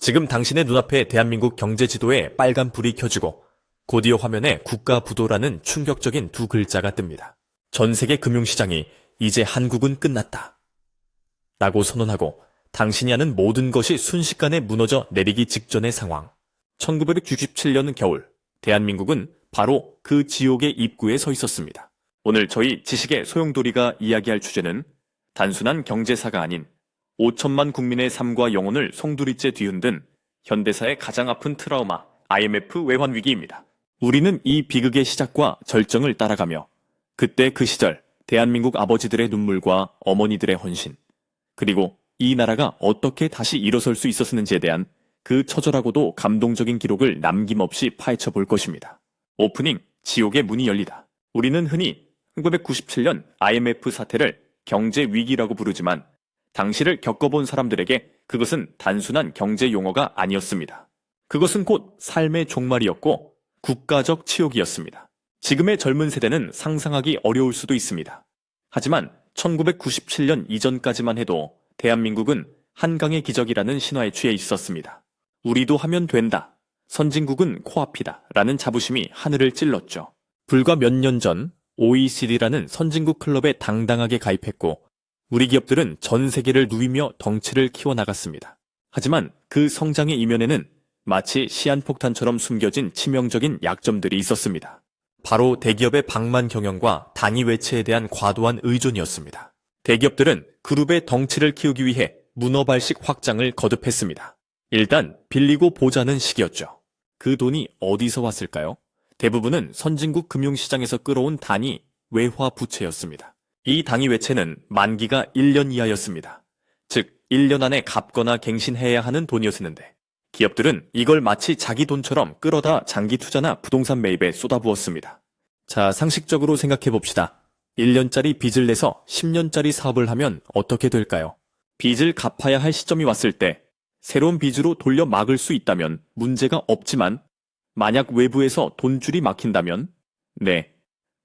지금 당신의 눈앞에 대한민국 경제 지도에 빨간 불이 켜지고 곧이어 화면에 국가 부도라는 충격적인 두 글자가 뜹니다. 전 세계 금융시장이 이제 한국은 끝났다. 라고 선언하고 당신이 아는 모든 것이 순식간에 무너져 내리기 직전의 상황. 1967년 겨울, 대한민국은 바로 그 지옥의 입구에 서 있었습니다. 오늘 저희 지식의 소용돌이가 이야기할 주제는 단순한 경제사가 아닌 5천만 국민의 삶과 영혼을 송두리째 뒤흔든 현대사의 가장 아픈 트라우마, IMF 외환 위기입니다. 우리는 이 비극의 시작과 절정을 따라가며 그때 그 시절 대한민국 아버지들의 눈물과 어머니들의 헌신, 그리고 이 나라가 어떻게 다시 일어설 수 있었는지에 대한 그 처절하고도 감동적인 기록을 남김없이 파헤쳐 볼 것입니다. 오프닝, 지옥의 문이 열리다. 우리는 흔히 1997년 IMF 사태를 경제 위기라고 부르지만 당시를 겪어본 사람들에게 그것은 단순한 경제 용어가 아니었습니다. 그것은 곧 삶의 종말이었고 국가적 치욕이었습니다. 지금의 젊은 세대는 상상하기 어려울 수도 있습니다. 하지만 1997년 이전까지만 해도 대한민국은 한강의 기적이라는 신화에 취해 있었습니다. 우리도 하면 된다. 선진국은 코앞이다. 라는 자부심이 하늘을 찔렀죠. 불과 몇 년 전 OECD라는 선진국 클럽에 당당하게 가입했고 우리 기업들은 전 세계를 누이며 덩치를 키워나갔습니다. 하지만 그 성장의 이면에는 마치 시한폭탄처럼 숨겨진 치명적인 약점들이 있었습니다. 바로 대기업의 방만 경영과 단위 외채에 대한 과도한 의존이었습니다. 대기업들은 그룹의 덩치를 키우기 위해 문어발식 확장을 거듭했습니다. 일단 빌리고 보자는 식이었죠. 그 돈이 어디서 왔을까요? 대부분은 선진국 금융시장에서 끌어온 단위 외화 부채였습니다. 이 당위 외채는 만기가 1년 이하였습니다. 즉, 1년 안에 갚거나 갱신해야 하는 돈이었는데, 기업들은 이걸 마치 자기 돈처럼 끌어다 장기 투자나 부동산 매입에 쏟아부었습니다. 자, 상식적으로 생각해 봅시다. 1년짜리 빚을 내서 10년짜리 사업을 하면 어떻게 될까요? 빚을 갚아야 할 시점이 왔을 때, 새로운 빚으로 돌려 막을 수 있다면 문제가 없지만, 만약 외부에서 돈줄이 막힌다면, 네,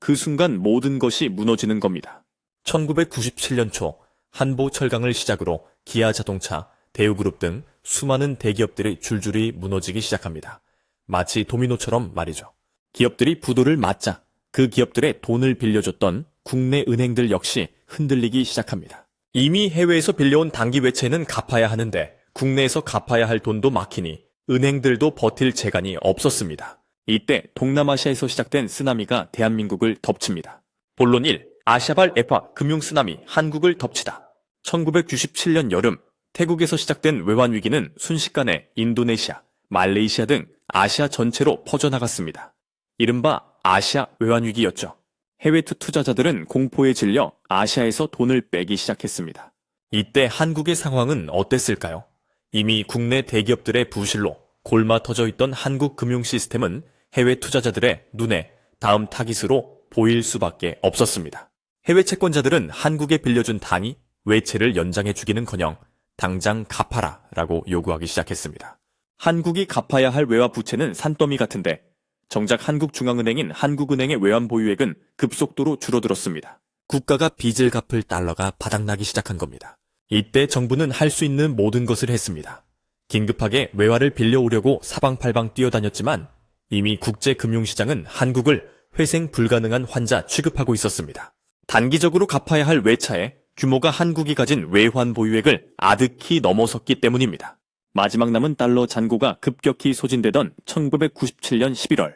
그 순간 모든 것이 무너지는 겁니다. 1997년 초 한보 철강을 시작으로 기아 자동차, 대우그룹 등 수많은 대기업들이 줄줄이 무너지기 시작합니다. 마치 도미노처럼 말이죠. 기업들이 부도를 맞자 그 기업들의 돈을 빌려줬던 국내 은행들 역시 흔들리기 시작합니다. 이미 해외에서 빌려온 단기 외채는 갚아야 하는데 국내에서 갚아야 할 돈도 막히니 은행들도 버틸 재간이 없었습니다. 이때 동남아시아에서 시작된 쓰나미가 대한민국을 덮칩니다. 본론 1. 아시아발 에파 금융 쓰나미 한국을 덮치다. 1997년 여름 태국에서 시작된 외환 위기는 순식간에 인도네시아, 말레이시아 등 아시아 전체로 퍼져나갔습니다. 이른바 아시아 외환 위기였죠. 해외 투자자들은 공포에 질려 아시아에서 돈을 빼기 시작했습니다. 이때 한국의 상황은 어땠을까요? 이미 국내 대기업들의 부실로 골마 터져 있던 한국 금융 시스템은 해외 투자자들의 눈에 다음 타깃으로 보일 수밖에 없었습니다. 해외 채권자들은 한국에 빌려준 단위 외채를 연장해 주기는 커녕 당장 갚아라 라고 요구하기 시작했습니다. 한국이 갚아야 할 외화 부채는 산더미 같은데 정작 한국중앙은행인 한국은행의 외환 보유액은 급속도로 줄어들었습니다. 국가가 빚을 갚을 달러가 바닥나기 시작한 겁니다. 이때 정부는 할 수 있는 모든 것을 했습니다. 긴급하게 외화를 빌려오려고 사방팔방 뛰어다녔지만 이미 국제금융시장은 한국을 회생 불가능한 환자 취급하고 있었습니다. 단기적으로 갚아야 할 외차에 규모가 한국이 가진 외환 보유액을 아득히 넘어섰기 때문입니다. 마지막 남은 달러 잔고가 급격히 소진되던 1997년 11월.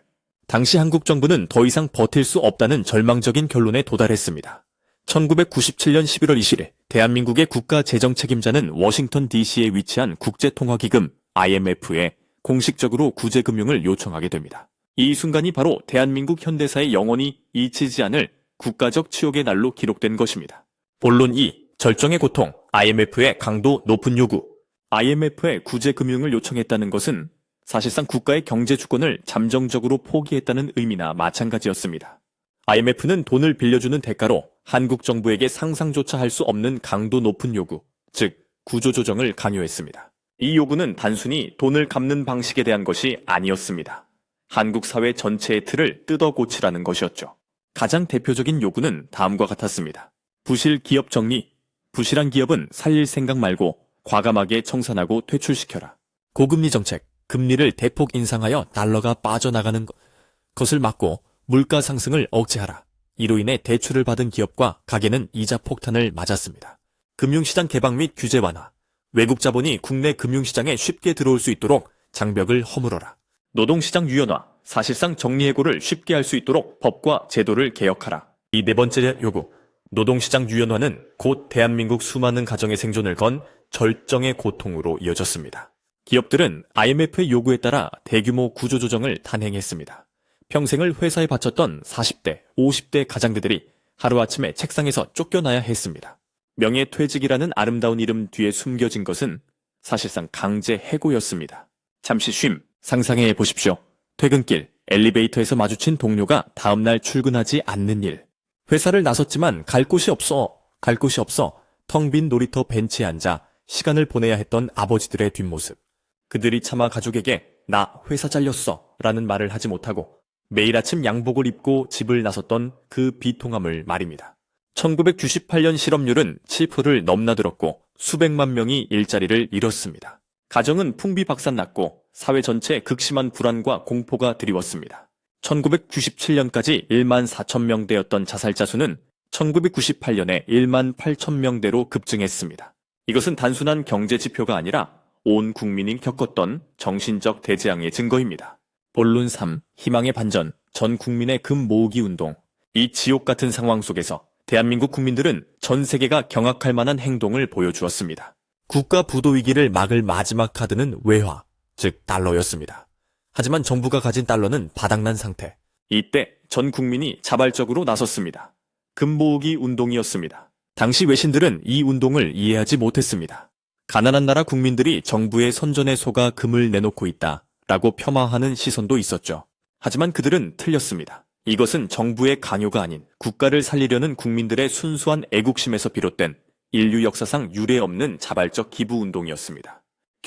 당시 한국 정부는 더 이상 버틸 수 없다는 절망적인 결론에 도달했습니다. 1997년 11월 20일 대한민국의 국가 재정 책임자는 워싱턴 DC에 위치한 국제통화기금 IMF에 공식적으로 구제금융을 요청하게 됩니다. 이 순간이 바로 대한민국 현대사의 영원히 잊히지 않을 국가적 치욕의 날로 기록된 것입니다. 본론 2. 절정의 고통, IMF의 강도 높은 요구. IMF에 구제금융을 요청했다는 것은 사실상 국가의 경제 주권을 잠정적으로 포기했다는 의미나 마찬가지였습니다. IMF는 돈을 빌려주는 대가로 한국 정부에게 상상조차 할 수 없는 강도 높은 요구, 즉 구조조정을 강요했습니다. 이 요구는 단순히 돈을 갚는 방식에 대한 것이 아니었습니다. 한국 사회 전체의 틀을 뜯어 고치라는 것이었죠. 가장 대표적인 요구는 다음과 같았습니다. 부실 기업 정리. 부실한 기업은 살릴 생각 말고 과감하게 청산하고 퇴출시켜라. 고금리 정책, 금리를 대폭 인상하여 달러가 빠져나가는 것, 것을 막고 물가 상승을 억제하라. 이로 인해 대출을 받은 기업과 가게는 이자 폭탄을 맞았습니다. 금융시장 개방 및 규제 완화, 외국 자본이 국내 금융시장에 쉽게 들어올 수 있도록 장벽을 허물어라. 노동시장 유연화, 사실상 정리해고를 쉽게 할 수 있도록 법과 제도를 개혁하라. 이 네 번째 요구, 노동시장 유연화는 곧 대한민국 수많은 가정의 생존을 건 절정의 고통으로 이어졌습니다. 기업들은 IMF의 요구에 따라 대규모 구조조정을 단행했습니다. 평생을 회사에 바쳤던 40대, 50대 가장들이 하루아침에 책상에서 쫓겨나야 했습니다. 명예퇴직이라는 아름다운 이름 뒤에 숨겨진 것은 사실상 강제 해고였습니다. 잠시 쉼, 상상해 보십시오. 퇴근길, 엘리베이터에서 마주친 동료가 다음날 출근하지 않는 일. 회사를 나섰지만 갈 곳이 없어, 갈 곳이 없어 텅 빈 놀이터 벤치에 앉아 시간을 보내야 했던 아버지들의 뒷모습. 그들이 차마 가족에게 나 회사 잘렸어 라는 말을 하지 못하고 매일 아침 양복을 입고 집을 나섰던 그 비통함을 말입니다. 1998년 실업률은 7%를 넘나들었고 수백만 명이 일자리를 잃었습니다. 가정은 풍비박산 났고 사회 전체에 극심한 불안과 공포가 드리웠습니다. 1997년까지 1만 4천 명대였던 자살자 수는 1998년에 1만 8천 명대로 급증했습니다. 이것은 단순한 경제 지표가 아니라 온 국민이 겪었던 정신적 대재앙의 증거입니다. 본론 3. 희망의 반전. 전 국민의 금 모으기 운동. 이 지옥 같은 상황 속에서 대한민국 국민들은 전 세계가 경악할 만한 행동을 보여주었습니다. 국가 부도 위기를 막을 마지막 카드는 외화, 즉 달러였습니다. 하지만 정부가 가진 달러는 바닥난 상태. 이때 전 국민이 자발적으로 나섰습니다. 금 모으기 운동이었습니다. 당시 외신들은 이 운동을 이해하지 못했습니다. 가난한 나라 국민들이 정부의 선전에 속아 금을 내놓고 있다. 라고 폄하하는 시선도 있었죠. 하지만 그들은 틀렸습니다. 이것은 정부의 강요가 아닌 국가를 살리려는 국민들의 순수한 애국심에서 비롯된 인류 역사상 유례 없는 자발적 기부 운동이었습니다.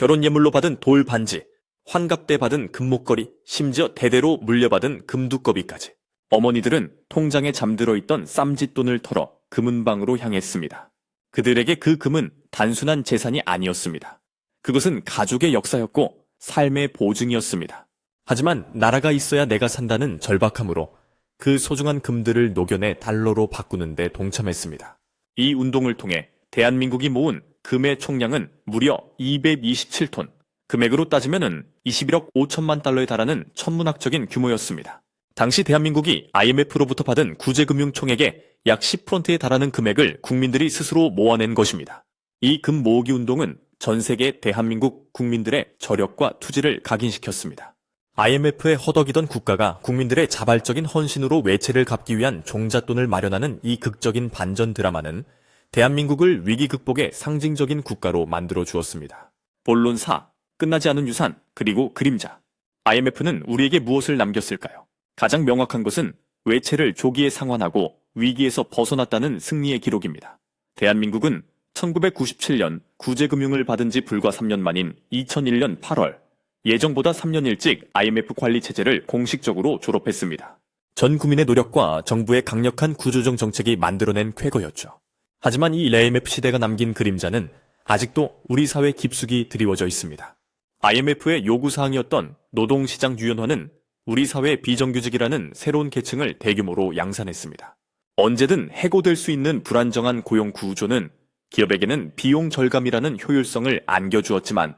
결혼 예물로 받은 돌 반지, 환갑 때 받은 금목걸이, 심지어 대대로 물려받은 금두꺼비까지. 어머니들은 통장에 잠들어 있던 쌈짓돈을 털어 금은방으로 향했습니다. 그들에게 그 금은 단순한 재산이 아니었습니다. 그것은 가족의 역사였고 삶의 보증이었습니다. 하지만 나라가 있어야 내가 산다는 절박함으로 그 소중한 금들을 녹여내 달러로 바꾸는데 동참했습니다. 이 운동을 통해 대한민국이 모은 금의 총량은 무려 227톤, 금액으로 따지면 21억 5천만 달러에 달하는 천문학적인 규모였습니다. 당시 대한민국이 IMF로부터 받은 구제금융 총액의 약 10%에 달하는 금액을 국민들이 스스로 모아낸 것입니다. 이 금 모으기 운동은 전 세계 대한민국 국민들의 저력과 투지를 각인시켰습니다. IMF에 허덕이던 국가가 국민들의 자발적인 헌신으로 외채를 갚기 위한 종잣돈을 마련하는 이 극적인 반전 드라마는 대한민국을 위기 극복의 상징적인 국가로 만들어 주었습니다. 본론 4. 끝나지 않은 유산, 그리고 그림자. IMF는 우리에게 무엇을 남겼을까요? 가장 명확한 것은 외채를 조기에 상환하고 위기에서 벗어났다는 승리의 기록입니다. 대한민국은 1997년 구제금융을 받은 지 불과 3년 만인 2001년 8월 예정보다 3년 일찍 IMF 관리 체제를 공식적으로 졸업했습니다. 전 국민의 노력과 정부의 강력한 구조정 정책이 만들어낸 쾌거였죠. 하지만 이 IMF 시대가 남긴 그림자는 아직도 우리 사회 깊숙이 드리워져 있습니다. IMF의 요구사항이었던 노동시장 유연화는 우리 사회의 비정규직이라는 새로운 계층을 대규모로 양산했습니다. 언제든 해고될 수 있는 불안정한 고용 구조는 기업에게는 비용 절감이라는 효율성을 안겨주었지만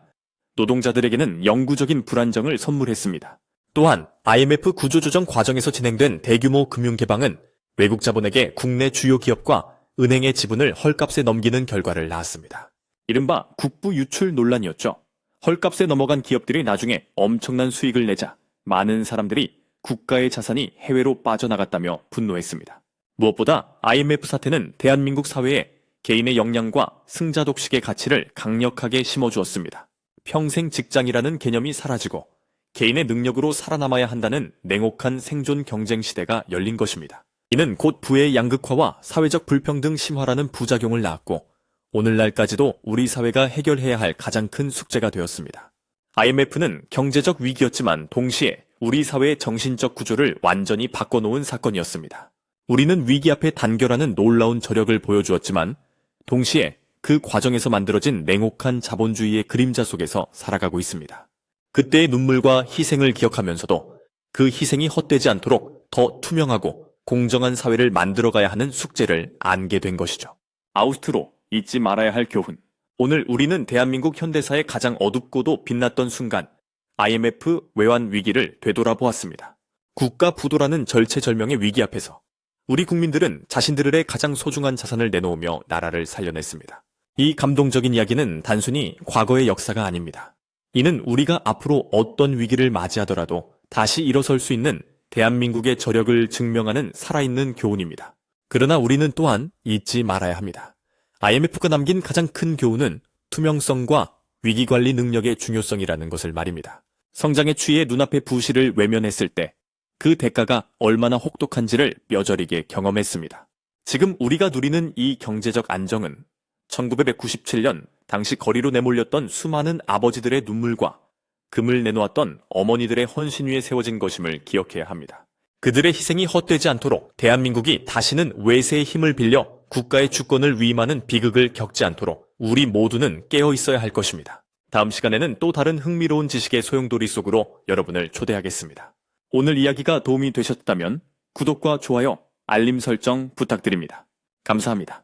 노동자들에게는 영구적인 불안정을 선물했습니다. 또한 IMF 구조조정 과정에서 진행된 대규모 금융 개방은 외국 자본에게 국내 주요 기업과 은행의 지분을 헐값에 넘기는 결과를 낳았습니다. 이른바 국부 유출 논란이었죠. 헐값에 넘어간 기업들이 나중에 엄청난 수익을 내자 많은 사람들이 국가의 자산이 해외로 빠져나갔다며 분노했습니다. 무엇보다 IMF 사태는 대한민국 사회에 개인의 역량과 승자 독식의 가치를 강력하게 심어주었습니다. 평생 직장이라는 개념이 사라지고 개인의 능력으로 살아남아야 한다는 냉혹한 생존 경쟁 시대가 열린 것입니다. 이는 곧 부의 양극화와 사회적 불평등 심화라는 부작용을 낳았고 오늘날까지도 우리 사회가 해결해야 할 가장 큰 숙제가 되었습니다. IMF는 경제적 위기였지만 동시에 우리 사회의 정신적 구조를 완전히 바꿔놓은 사건이었습니다. 우리는 위기 앞에 단결하는 놀라운 저력을 보여주었지만 동시에 그 과정에서 만들어진 냉혹한 자본주의의 그림자 속에서 살아가고 있습니다. 그때의 눈물과 희생을 기억하면서도 그 희생이 헛되지 않도록 더 투명하고 공정한 사회를 만들어가야 하는 숙제를 안게 된 것이죠. 아우스트로 잊지 말아야 할 교훈. 오늘 우리는 대한민국 현대사의 가장 어둡고도 빛났던 순간 IMF 외환 위기를 되돌아보았습니다. 국가 부도라는 절체절명의 위기 앞에서 우리 국민들은 자신들의 가장 소중한 자산을 내놓으며 나라를 살려냈습니다. 이 감동적인 이야기는 단순히 과거의 역사가 아닙니다. 이는 우리가 앞으로 어떤 위기를 맞이하더라도 다시 일어설 수 있는 대한민국의 저력을 증명하는 살아있는 교훈입니다. 그러나 우리는 또한 잊지 말아야 합니다. IMF가 남긴 가장 큰 교훈은 투명성과 위기관리 능력의 중요성이라는 것을 말입니다. 성장의 추이에 눈앞의 부실을 외면했을 때 그 대가가 얼마나 혹독한지를 뼈저리게 경험했습니다. 지금 우리가 누리는 이 경제적 안정은 1997년 당시 거리로 내몰렸던 수많은 아버지들의 눈물과 금을 내놓았던 어머니들의 헌신 위에 세워진 것임을 기억해야 합니다. 그들의 희생이 헛되지 않도록 대한민국이 다시는 외세의 힘을 빌려 국가의 주권을 위임하는 비극을 겪지 않도록 우리 모두는 깨어 있어야 할 것입니다. 다음 시간에는 또 다른 흥미로운 지식의 소용돌이 속으로 여러분을 초대하겠습니다. 오늘 이야기가 도움이 되셨다면 구독과 좋아요, 알림 설정 부탁드립니다. 감사합니다.